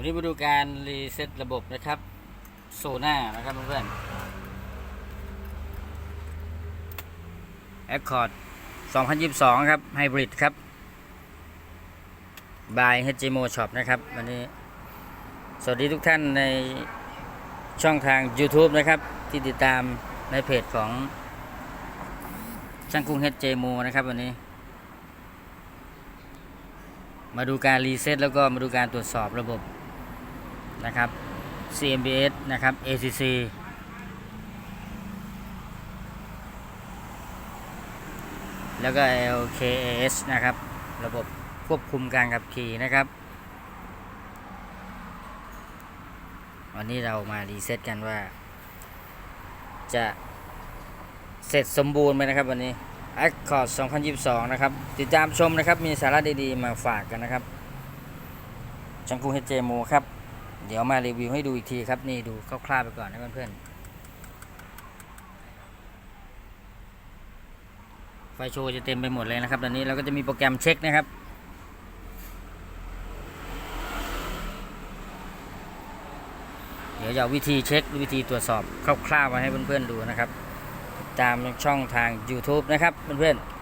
วันนี้มาดูการรีเซ็ตระบบนะครับ โซน่านะครับเพื่อนๆ Accord 2022 ครับไฮบริดครับ by HGMO Shop นะครับ วันนี้ สวัสดีทุกท่านในช่องทาง YouTube นะครับ ที่ติดตามในเพจของ ช่างกุ้ง HGMO นะครับ วันนี้มาดูการรีเซ็ตแล้วก็มาดูการตรวจสอบระบบ นะครับ CMBS นะครับ ACC แล้วก็ LKAS นะครับ ระบบควบคุมการขับขี่นะครับ วันนี้เรามารีเซ็ตกันว่า จะเสร็จสมบูรณ์ไหมนะครับ วันนี้ Accord 2022 นะครับ ติดตามชมนะครับ มีสาระดีๆ มาฝากกันนะครับ จังกูเฮเจโมครับ เดี๋ยวมารีวิวให้ดูอีกทีครับ นี่ดูคร่าวๆไปก่อนนะเพื่อนๆไฟโชว์จะเต็มไปหมดเลยนะครับตอนนี้เราก็จะมีโปรแกรมเช็คนะครับเดี๋ยวจะเอาวิธีเช็ควิธีตรวจสอบคร่าวๆมาให้เพื่อนๆดูนะครับ ตามช่องทาง YouTube นะครับเพื่อนๆ